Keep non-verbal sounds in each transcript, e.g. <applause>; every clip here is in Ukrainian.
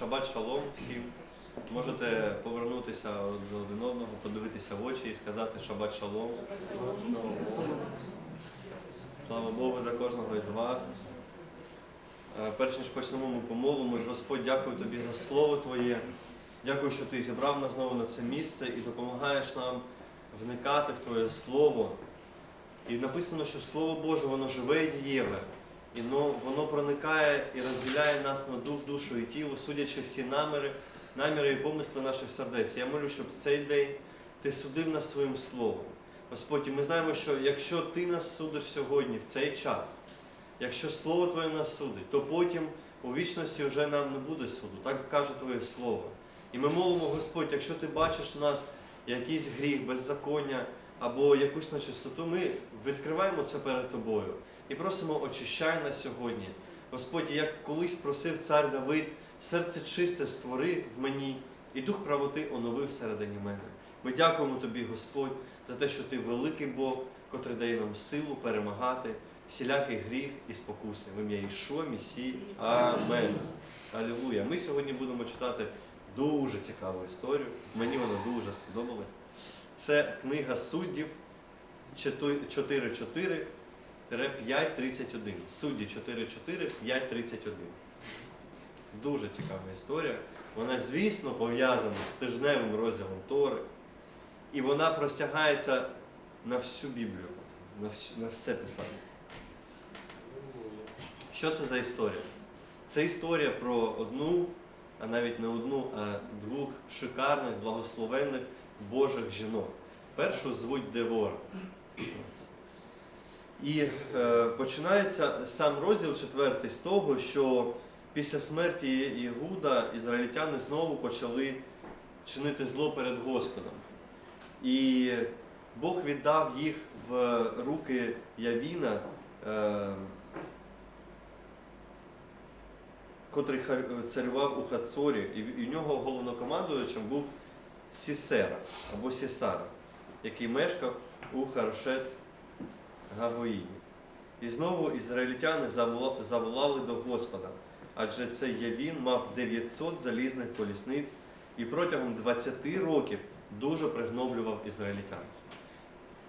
Шабат шалом всім. Можете повернутися до один одного, подивитися в очі і сказати Шабат шалом. Слава Богу за кожного із вас. Е, Перш ніж почнемо, ми помолимось. Господь, дякую тобі за слово Твоє. Дякую, що ти зібрав нас знову на це місце і допомагаєш нам вникати в Твоє Слово. І написано, що Слово Боже, воно живе і дієве. І воно, воно проникає і розділяє нас на дух, душу і тіло, судячи всі наміри, наміри і помисли наших сердець. Я молю, щоб цей день ти судив нас своїм словом. Господь, і ми знаємо, що якщо ти нас судиш сьогодні, в цей час, якщо Слово Твоє нас судить, то потім у вічності вже нам не буде суду. Так каже Твоє Слово. І ми молимо, Господь, якщо ти бачиш в нас якийсь гріх, беззаконня або якусь нечистоту, ми відкриваємо це перед Тобою і просимо, очищай нас сьогодні. Господь, як колись просив цар Давид, серце чисте створи в мені, і дух правоти оновив всередині мене. Ми дякуємо Тобі, Господь, за те, що Ти великий Бог, котрий дає нам силу перемагати всілякий гріх і спокуси. В ім'я Ішуа, Місії. Амен. Алілуя. Ми сьогодні будемо читати дуже цікаву історію. Мені вона дуже сподобалась. Це книга суддів 4.4. 5.31. Судді 4.4, 5.31. Дуже цікава історія. Вона, звісно, пов'язана з тижневим розділом Тори. І вона простягається на всю Біблію, на, всю, на все писання. Що це за історія? Це історія про одну, а навіть не одну, а двох шикарних, благословенних Божих жінок. Першу звуть Девора. І е, починається сам розділ четвертий з того, що після смерті Ігуда ізраїльтяни знову почали чинити зло перед Господом. І Бог віддав їх в руки Явіна, е, котрий царював у Хацорі, і в- нього головнокомандуючим був Сісера або Сісара, який мешкав у Харшет Гагоїні. І знову ізраїльтяни заволали до Господа, адже цей Явін мав 900 залізних колісниць і протягом 20 років дуже пригноблював ізраїльтян.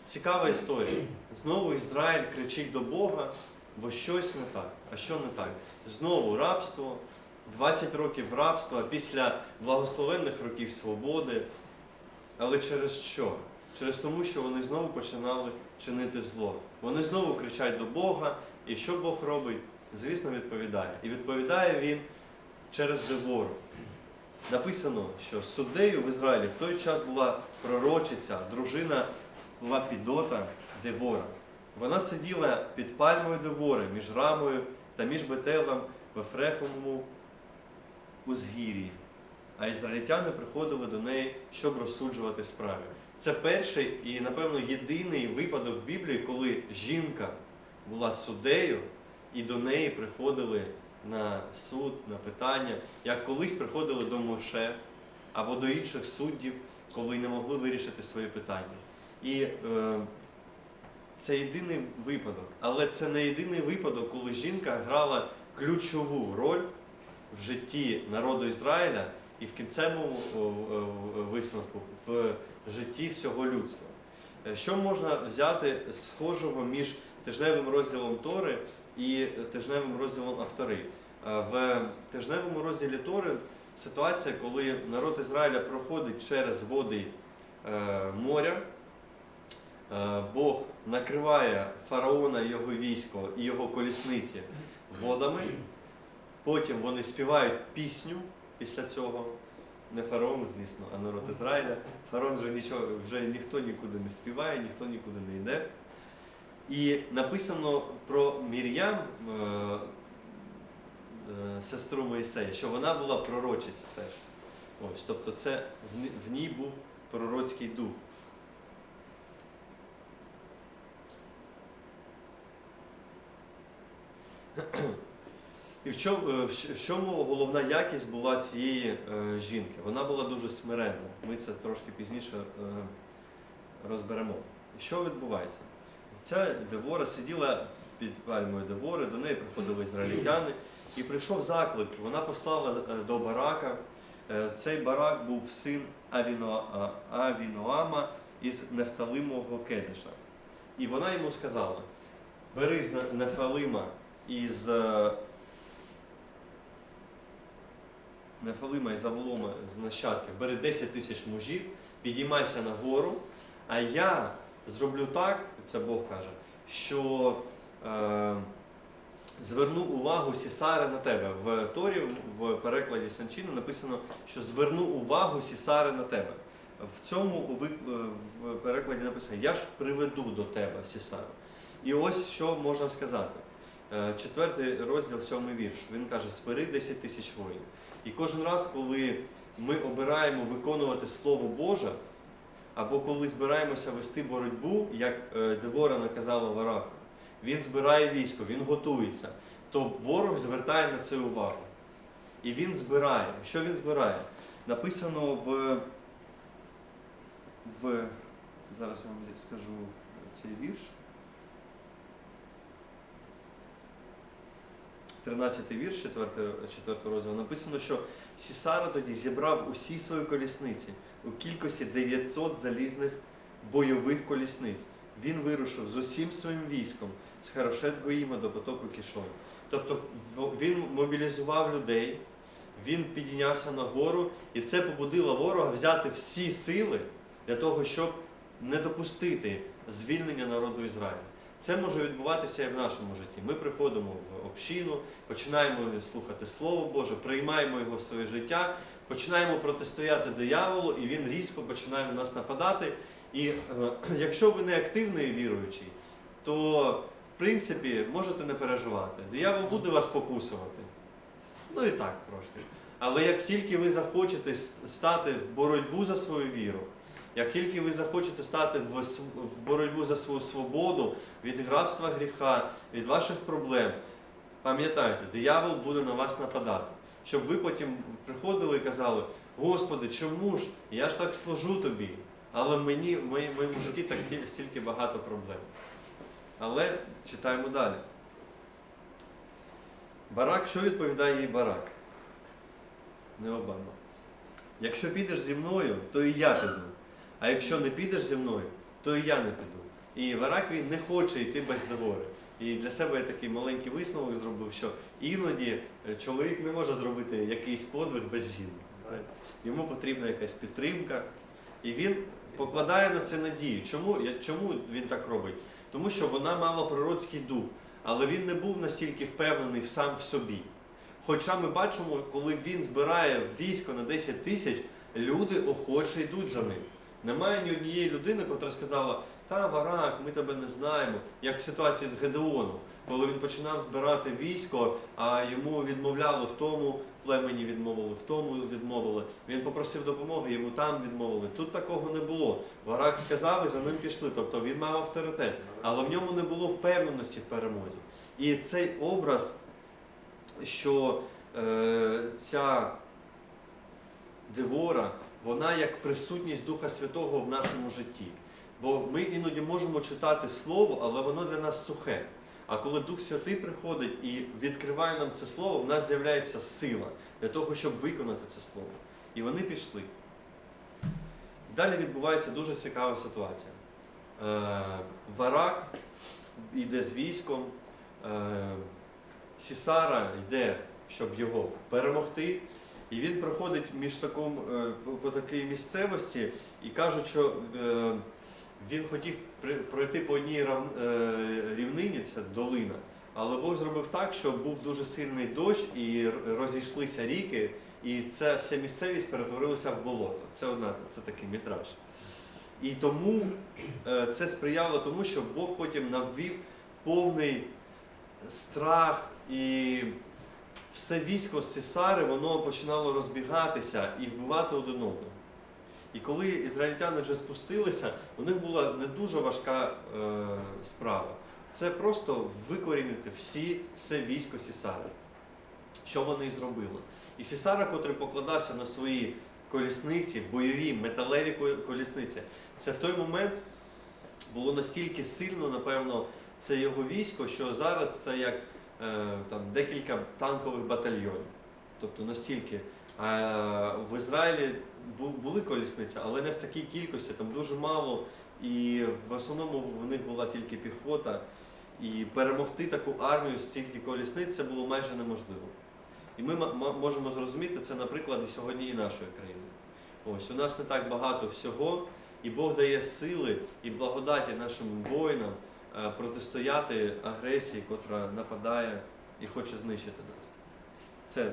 Цікава історія. Знову Ізраїль кричить до Бога, бо щось не так. А що не так? Знову рабство, 20 років рабства після благословенних років свободи. Але через що? Через тому, що вони знову починали чинити зло. Вони знову кричать до Бога, і що Бог робить? Звісно, відповідає. І відповідає він через Девору. Написано, що суддею в Ізраїлі в той час була пророчиця, дружина Лапідота Девора. Вона сиділа під пальмою Девори між рамою та між Бетелем в Ефрефому Узгір'ї. А ізраїльтяни приходили до неї, щоб розсуджувати справи. Це перший і, напевно, єдиний випадок в Біблії, коли жінка була суддею, і до неї приходили на суд, на питання, як колись приходили до Моше або до інших суддів, коли не могли вирішити свої питання. І е, це єдиний випадок, але це не єдиний випадок, коли жінка грала ключову роль в житті народу Ізраїля і в кінцевому о, о, висновку в житті всього людства. Е, Що можна взяти схожого між тижневим розділом Тори і тижневим розділом Автори? Е, В тижневому розділі Тори ситуація, коли народ Ізраїля проходить через води е, моря, Бог накриває фараона його військо і його колісниці водами. Потім вони співають пісню після цього. Не фараон, звісно, а народ Ізраїля. Фараон вже нічого, вже ніхто нікуди не співає, ніхто нікуди не йде. І написано про Мір'ям, е, е, сестру Моїсея, що вона була пророчиця теж. Ось, тобто це в ній був пророцький дух. І в чому, е, в чому головна якість була цієї е, жінки? Вона була дуже смиренна. Ми це трошки пізніше е, розберемо. І що відбувається? Ця Девора сиділа під пальмою Девори, до неї приходили ізраїльтяни, І прийшов заклик. Вона послала до барака. Цей барак був син Авіно, Авіноама із Нефталимового Кедиша. І вона йому сказала: бери з Нефалима із е, Нефалима і Заволома з нащадків, бери 10 тисяч мужів, підіймайся на гору, а я зроблю так, це Бог каже, що е, зверну увагу Сісари на тебе. В Торі, в перекладі Санчина написано, що зверну увагу Сісари на тебе. В цьому в перекладі написано Я ж приведу до тебе Сісару. І ось що можна сказати. Е, Четвертий розділ, сьомий вірш. Він каже: Спери 10 тисяч воїнів. І кожен раз, коли ми обираємо виконувати Слово Боже, або коли збираємося вести боротьбу, як е, Девора наказала Вараку, він збирає військо, він готується, то ворог звертає на це увагу. І він збирає. Що він збирає? Написано в. в зараз я вам скажу цей вірш. 13 вірш, 4, 4 розділ, написано, що Сісара тоді зібрав усі свої колісниці у кількості 900 залізних бойових колісниць. Він вирушив з усім своїм військом з Харошет Гоїма до потоку Кішон. Тобто він мобілізував людей, він підійнявся на гору, і це побудило ворога взяти всі сили для того, щоб не допустити звільнення народу Ізраїля. Це може відбуватися і в нашому житті. Ми приходимо в общину, починаємо слухати Слово Боже, приймаємо його в своє життя, починаємо протистояти дияволу, і він різко починає на нас нападати. І е, <clears throat> якщо ви не активний віруючий, то в принципі можете не переживати. Диявол буде вас покусувати. Ну і так трошки. Але як тільки ви захочете стати в боротьбу за свою віру, як тільки ви захочете стати в, в боротьбу за свою свободу від рабства гріха, від ваших проблем, пам'ятайте, диявол буде на вас нападати. Щоб ви потім приходили і казали, Господи, чому ж? Я ж так служу тобі, але мені, в моєму житті так стільки багато проблем. Але читаємо далі. Барак, що відповідає їй барак? Не Обама. Якщо підеш зі мною, то і я піду. А якщо не підеш зі мною, то і я не піду. І Барак він не хоче йти без договору. І для себе я такий маленький висновок зробив, що іноді е, чоловік не може зробити якийсь подвиг без жінки. Йому потрібна якась підтримка. І він покладає на це надію. Чому, чому він так робить? Тому що вона мала пророцький дух, але він не був настільки впевнений сам в собі. Хоча ми бачимо, коли він збирає військо на 10 тисяч, люди охоче йдуть за ним. Немає ні однієї людини, яка сказала, та Варак, ми тебе не знаємо, як ситуація з Гедеоном, коли він починав збирати військо, а йому відмовляли в тому племені відмовили, в тому відмовили. Він попросив допомоги, йому там відмовили. Тут такого не було. Варак сказав і за ним пішли. Тобто він мав авторитет, але в ньому не було впевненості в перемозі. І цей образ, що е, ця Девора, вона як присутність Духа Святого в нашому житті. Бо ми іноді можемо читати Слово, але воно для нас сухе. А коли Дух Святий приходить і відкриває нам це слово, в нас з'являється сила для того, щоб виконати це слово. І вони пішли. Далі відбувається дуже цікава ситуація. Е, Варак йде з військом, е, Сісара йде, щоб його перемогти. І він проходить між таком, е, по, такій місцевості і кажуть, що е, він хотів пройти по одній е, рівнині, це долина. Але Бог зробив так, що був дуже сильний дощ і розійшлися ріки, і ця вся місцевість перетворилася в болото. Це одна, це такий мітраж. І тому це сприяло тому, що Бог потім наввів повний страх і все військо з Сесари, воно починало розбігатися і вбивати один одного. І коли ізраїльтяни вже спустилися, у них була не дуже важка е, справа. Це просто викорінити всі, все військо Сісари. Що вони і зробили? І Сісара, котрий покладався на свої колісниці, бойові, металеві колісниці, це в той момент було настільки сильно, напевно, це його військо, що зараз це як там, декілька танкових батальйонів. Тобто настільки. В Ізраїлі були колісниці, але не в такій кількості, там дуже мало. І в основному в них була тільки піхота. І перемогти таку армію з стільки колісниць це було майже неможливо. І ми можемо зрозуміти це на прикладі сьогодні і нашої країни. Ось у нас не так багато всього, і Бог дає сили і благодаті нашим воїнам е, протистояти агресії, котра нападає і хоче знищити нас. Це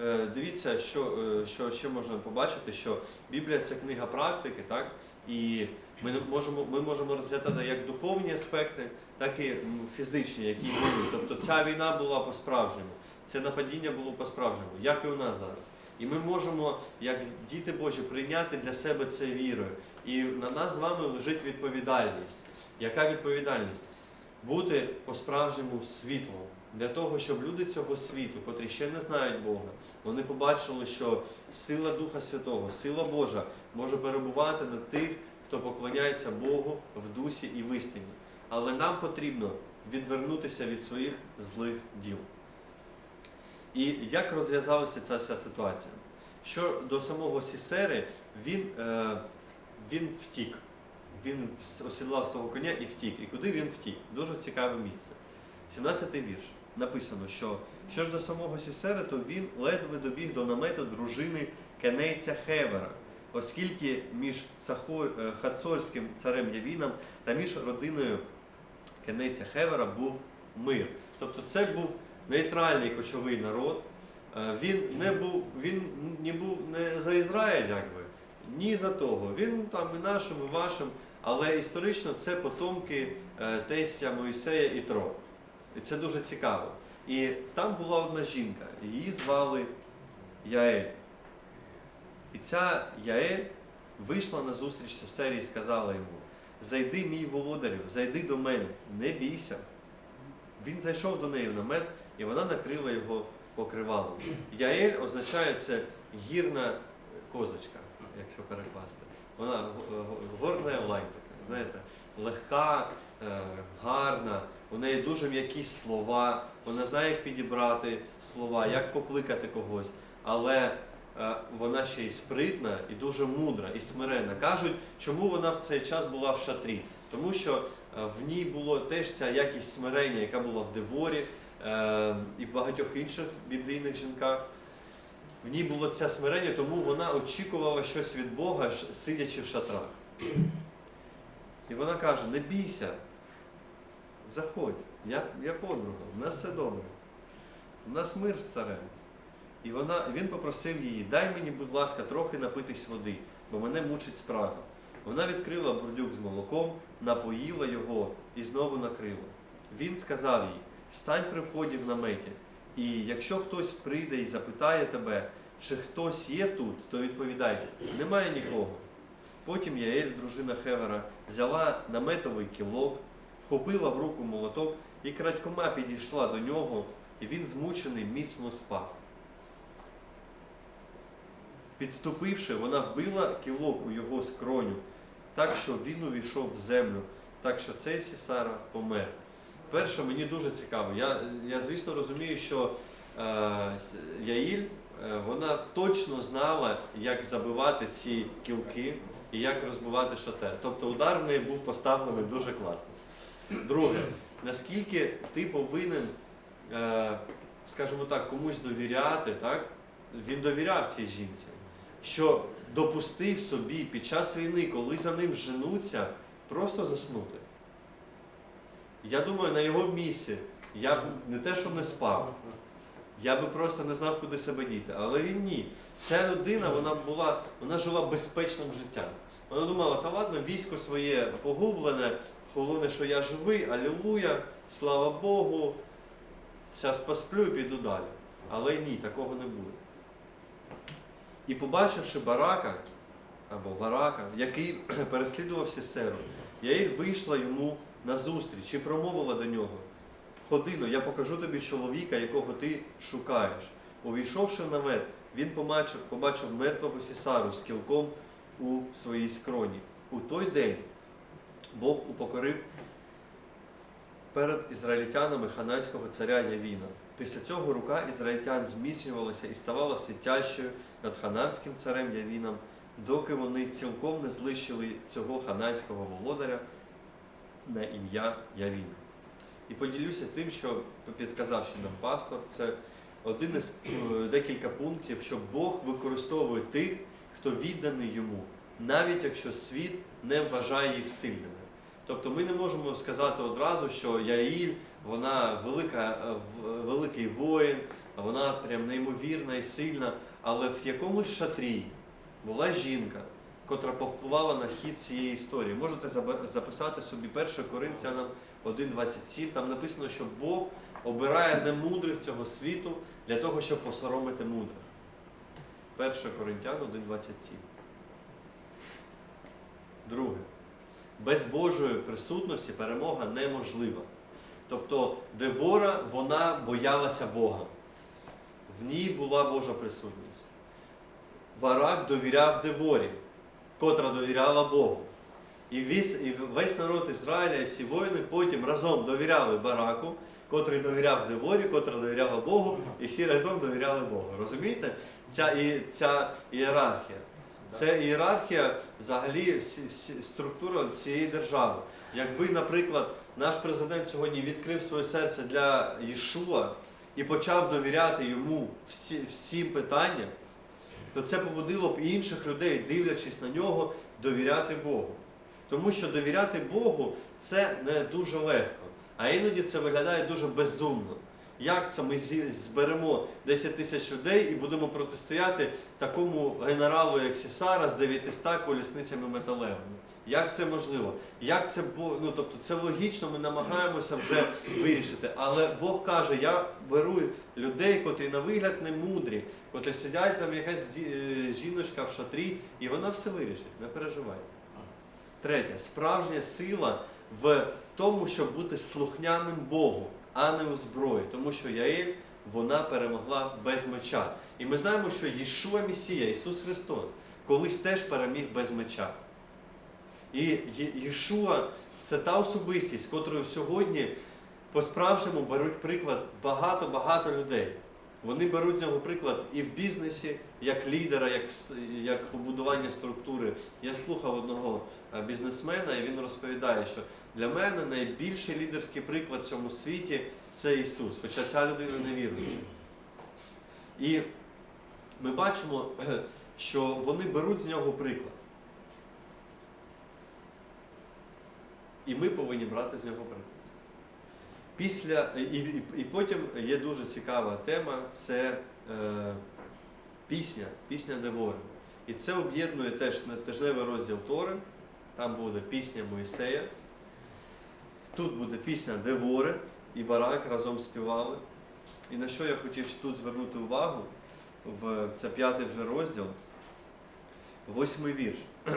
е, дивіться, що, е, що ще можна побачити, що Біблія це книга практики, так? І ми можемо, ми можемо розглядати як духовні аспекти, так і фізичні, які були. Тобто ця війна була по-справжньому, це нападіння було по-справжньому, як і у нас зараз. І ми можемо, як діти Божі, прийняти для себе це вірою. І на нас з вами лежить відповідальність. Яка відповідальність? Бути по-справжньому світлом для того, щоб люди цього світу, котрі ще не знають Бога, вони побачили, що сила Духа Святого, сила Божа може перебувати на тих, хто поклоняється Богу в дусі і в істині. Але нам потрібно відвернутися від своїх злих діл. І як розв'язалася ця вся ситуація? Що до самого Сісери, він, е, він втік. Він осідлав свого коня і втік. І куди він втік? Дуже цікаве місце. 17-й вірш. Написано, що що ж до самого Сісери, то він ледве добіг до намету дружини Кенейця Хевера, оскільки між е, Хацорським царем Явіном та між родиною Кенейця Хевера був мир. Тобто це був нейтральний кочовий народ. Е, Він не був, він не був не за Ізраїль, якби, ні за того. Він там і нашим, і вашим, але історично це потомки е, тестя Моїсея і Тро. І це дуже цікаво. І там була одна жінка, її звали Яель. І ця Яель вийшла на зустріч Сесері і сказала йому: Зайди, мій володарю, зайди до мене, не бійся. Він зайшов до неї в намет, і вона накрила його покривалом. Яель означає це гірна козочка, якщо перекласти. Вона го- го- горна лань така, знаєте, легка, е, гарна, у неї дуже м'які слова, вона знає, як підібрати слова, як покликати когось. Але е, вона ще й спритна і дуже мудра і смиренна. Кажуть, чому вона в цей час була в шатрі? Тому що е, в ній було теж ця якість смирення, яка була в Деворі і в багатьох інших біблійних жінках. В ній було це смирення, тому вона очікувала щось від Бога, сидячи в шатрах. І вона каже: не бійся, заходь, я, я подруга, в нас все добре. У нас мир з царем. І вона, він попросив її, дай мені, будь ласка, трохи напитись води, бо мене мучить спрага. Вона відкрила бурдюк з молоком, напоїла його і знову накрила. Він сказав їй: стань при вході в наметі, і якщо хтось прийде і запитає тебе, чи хтось є тут, то відповідай, немає нікого. Потім Яель, дружина Хевера, взяла наметовий кілок, вхопила в руку молоток і крадькома підійшла до нього, і він, змучений, міцно спав. Підступивши, вона вбила кілок у його скроню, так що він увійшов в землю, так що цей Сісара помер. Перше, мені дуже цікаво. Я, я звісно, розумію, що е, Яїль, е, вона точно знала, як забивати ці кілки і як розбивати шатер. Тобто удар в неї був поставлений дуже класно. Друге, наскільки ти повинен, е, скажімо так, комусь довіряти, так? Він довіряв цій жінці, що допустив собі під час війни, коли за ним женуться, просто заснути. Я думаю, на його місці я б не те, що не спав, я би просто не знав, куди себе діти. Але він ні. Ця людина вона була, вона жила безпечним життям. Вона думала, та ладно, військо своє погублене, головне, що я живий, алілуя, слава Богу, зараз посплю і піду далі. Але ні, такого не буде. І побачивши барака або варака, який <clears throat> переслідував сесеру, Яїль вийшла йому назустріч і промовила до нього: Ходино, я покажу тобі чоловіка, якого ти шукаєш. Увійшовши в намет, він побачив, побачив мертвого сісару з кілком у своїй скроні. У той день Бог упокорив перед ізраїльтянами хананського царя Явіна. Після цього рука ізраїльтян зміцнювалася і ставала все тяжчою над хананським царем Явіном, доки вони цілком не знищили цього хананського володаря на ім'я Явін. І поділюся тим, що підказав ще нам пастор. Це один із е, декілька пунктів, що Бог використовує тих, хто відданий йому, навіть якщо світ не вважає їх сильними. Тобто ми не можемо сказати одразу, що Яїль, вона велика, е, великий воїн, вона прям неймовірна і сильна, але в якомусь шатрі була жінка, котра повпливала на хід цієї історії. Можете записати собі 1 Коринтянам 1.27, там написано, що Бог обирає немудрих цього світу для того, щоб посоромити мудрих. 1 Коринтян 1.27. Друге. Без Божої присутності перемога неможлива. Тобто Девора, вона боялася Бога. В ній була Божа присутність. Варак довіряв Деворі, котра довіряла Богу. І весь, і весь народ Ізраїля, і всі воїни потім разом довіряли Бараку, котрий довіряв Деворі, котра довіряла Богу, і всі разом довіряли Богу. Розумієте? Ця, і, ця ієрархія. Це ієрархія, взагалі, структура цієї держави. Якби, наприклад, наш президент сьогодні відкрив своє серце для Єшуа і почав довіряти йому всі, всі питання, то це побудило б і інших людей, дивлячись на нього, довіряти Богу. Тому що довіряти Богу це не дуже легко, а іноді це виглядає дуже безумно. Як це ми зберемо 10 тисяч людей і будемо протистояти такому генералу, як Сісара, з 900 колісницями металевими? Як це можливо? Як це ну, тобто це логічно, ми намагаємося вже вирішити. Але Бог каже: я беру людей, котрі на вигляд не мудрі, котрі сидять там якась е, жіночка в шатрі, і вона все вирішить. Не переживайте. Третє, справжня сила в тому, щоб бути слухняним Богу, а не у зброї. Тому що Яель вона перемогла без меча. І ми знаємо, що Єшуа Месія, Ісус Христос, колись теж переміг без меча. І Єшуа це та особистість, котрою сьогодні по-справжньому беруть приклад багато-багато людей. Вони беруть з нього приклад і в бізнесі, як лідера, як, як побудування структури. Я слухав одного е, бізнесмена, і він розповідає, що для мене найбільший лідерський приклад в цьому світі це Ісус, хоча ця людина не віруюча. І ми бачимо, <clears throat> що вони беруть з нього приклад. І ми повинні брати з нього приклад. Після, і, і, і потім є дуже цікава тема це е, пісня, пісня Девори. І це об'єднує теж тижневий розділ Тори. Там буде пісня Моїсея. Тут буде пісня Девори і Барак разом співали. І на що я хотів тут звернути увагу, в, це п'ятий вже розділ, восьмий вірш. <clears throat>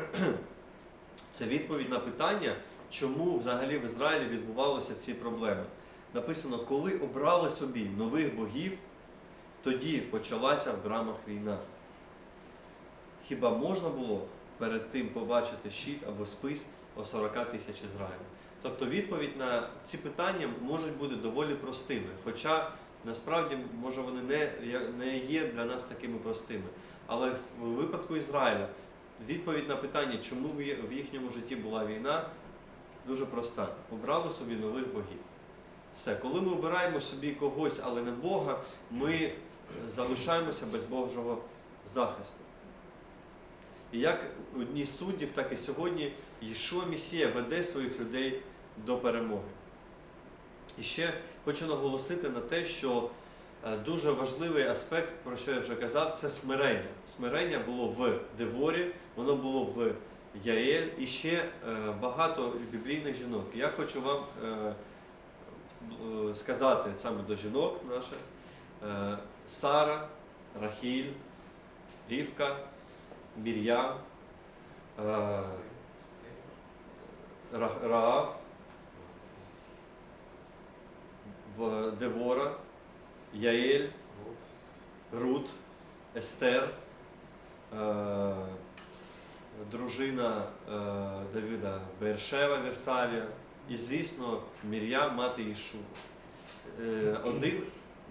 Це відповідь на питання, чому взагалі в Ізраїлі відбувалися ці проблеми. Написано, коли обрали собі нових богів, тоді почалася в брамах війна. Хіба можна було перед тим побачити щит або спис о 40 тисяч Ізраїля? Тобто відповідь на ці питання можуть бути доволі простими, хоча насправді може вони не, не є для нас такими простими. Але в випадку Ізраїля відповідь на питання, чому в їхньому житті була війна, дуже проста. Обрали собі нових богів. Все, коли ми обираємо собі когось, але не Бога, ми е, залишаємося без Божого захисту. І як у дні суддів, так і сьогодні Єшуа Місія веде своїх людей до перемоги. І ще хочу наголосити на те, що е, дуже важливий аспект, про що я вже казав, це смирення. Смирення було в Деворі, воно було в Яель і ще е, багато біблійних жінок. Я хочу вам е, е, сказати саме до жінок наших Сара, Рахіль, Рівка, Мір'ям, Раав, Девора, Яель, Рут, Естер, дружина е, Давида Бершева, Версавія, і, звісно, Мір'ям, мати Ішу. Е, Один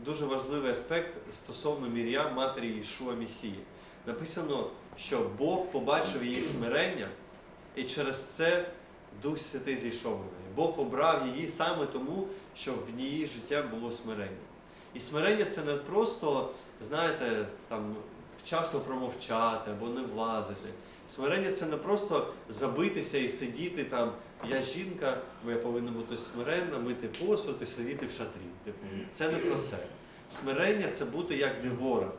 дуже важливий аспект стосовно Мір'ям, матері Ішуа Месії. Написано, що Бог побачив її смирення, і через це Дух Святий зійшов на неї. Бог обрав її саме тому, що в її життя було смирення. І смирення це не просто, знаєте, там вчасно промовчати або не влазити. Смирення це не просто забитися і сидіти там. Я жінка, бо я повинна бути смиренна, мити посуд і сидіти в шатрі. Типу, це не про це. Смирення це бути як Девора,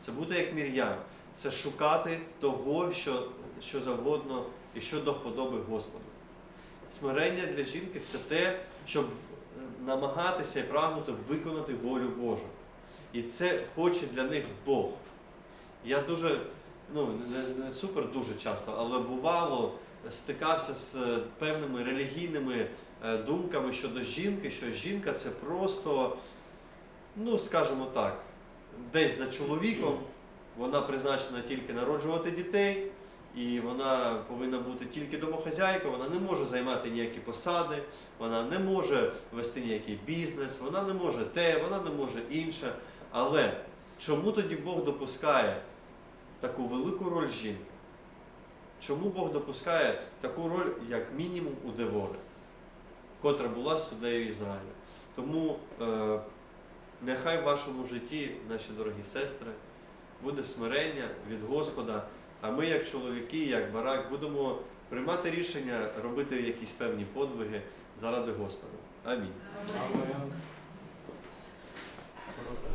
це бути як Мір'ям, це шукати того, що, що завгодно і що до вподоби Господу. Смирення для жінки це те, щоб е, намагатися і прагнути виконати волю Божу. І це хоче для них Бог. Я дуже, ну не, не супер дуже часто, але бувало стикався з е, певними релігійними е, думками щодо жінки, що жінка це просто, ну скажімо так, десь за чоловіком, вона призначена тільки народжувати дітей, і вона повинна бути тільки домохазяйка, вона не може займати ніякі посади, вона не може вести ніякий бізнес, вона не може те, вона не може інше. Але чому тоді Бог допускає таку велику роль жінки? Чому Бог допускає таку роль, як мінімум, у Девори, котра була суддею Ізраїля? Тому е, нехай в вашому житті, наші дорогі сестри, буде смирення від Господа, а ми, як чоловіки, як барак, будемо приймати рішення робити якісь певні подвиги заради Господа. Амінь. Просто.